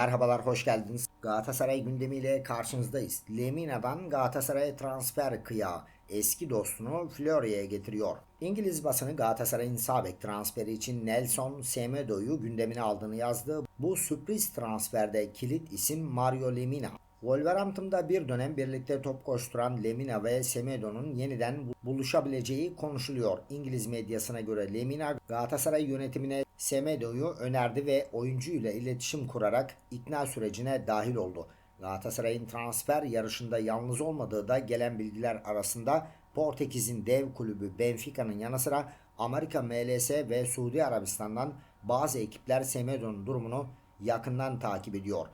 Merhabalar, hoş geldiniz. Galatasaray gündemiyle karşınızdayız. Lemina'dan Galatasaray'a transfer kıyağı eski dostunu Florya'ya getiriyor. İngiliz basını Galatasaray'ın sağ bek transferi için Nelson Semedo'yu gündemine aldığını yazdı. Bu sürpriz transferde kilit isim Mario Lemina. Wolverhampton'da bir dönem birlikte top koşturan Lemina ve Semedo'nun yeniden buluşabileceği konuşuluyor. İngiliz medyasına göre Lemina Galatasaray yönetimine Semedo'yu önerdi ve oyuncuyla iletişim kurarak ikna sürecine dahil oldu. Galatasaray'ın transfer yarışında yalnız olmadığı da gelen bilgiler arasında Portekiz'in dev kulübü Benfica'nın yanı sıra Amerika MLS ve Suudi Arabistan'dan bazı ekipler Semedo'nun durumunu yakından takip ediyor.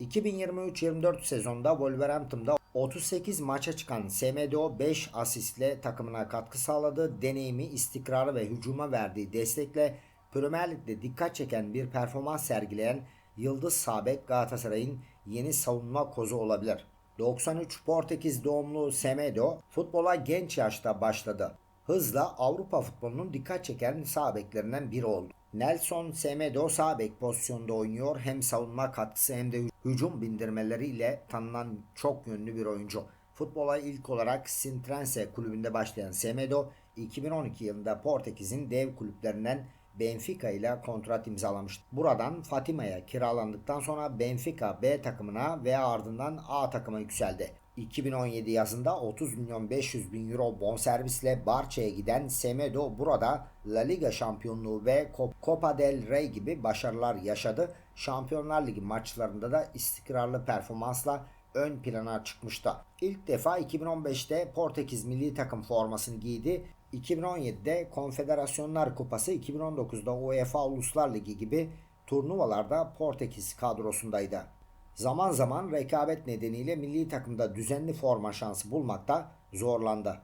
2023-24 sezonda Wolverhampton'da 38 maça çıkan Semedo 5 asistle takımına katkı sağladı. Deneyimi, istikrarı ve hücuma verdiği destekle Premier Lig'de dikkat çeken bir performans sergileyen Yıldız Sabek Galatasaray'ın yeni savunma kozu olabilir. 93 Portekiz doğumlu Semedo futbola genç yaşta başladı. Hızla Avrupa futbolunun dikkat çeken sağ beklerinden biri oldu. Nelson Semedo sağ bek pozisyonda oynuyor. Hem savunma katkısı hem de hücum bindirmeleriyle tanınan çok yönlü bir oyuncu. Futbola ilk olarak Sintrense kulübünde başlayan Semedo 2012 yılında Portekiz'in dev kulüplerinden Benfica ile kontrat imzalamıştı. Buradan Fatima'ya kiralandıktan sonra Benfica B takımına ve ardından A takıma yükseldi. 2017 yazında 30 milyon 500 bin euro bonservisle Barça'ya giden Semedo burada La Liga şampiyonluğu ve Copa del Rey gibi başarılar yaşadı. Şampiyonlar Ligi maçlarında da istikrarlı performansla ön plana çıkmıştı. İlk defa 2015'te Portekiz milli takım formasını giydi. 2017'de Konfederasyonlar Kupası, 2019'da UEFA Uluslar Ligi gibi turnuvalarda Portekiz kadrosundaydı. Zaman zaman rekabet nedeniyle milli takımda düzenli forma şansı bulmakta zorlandı.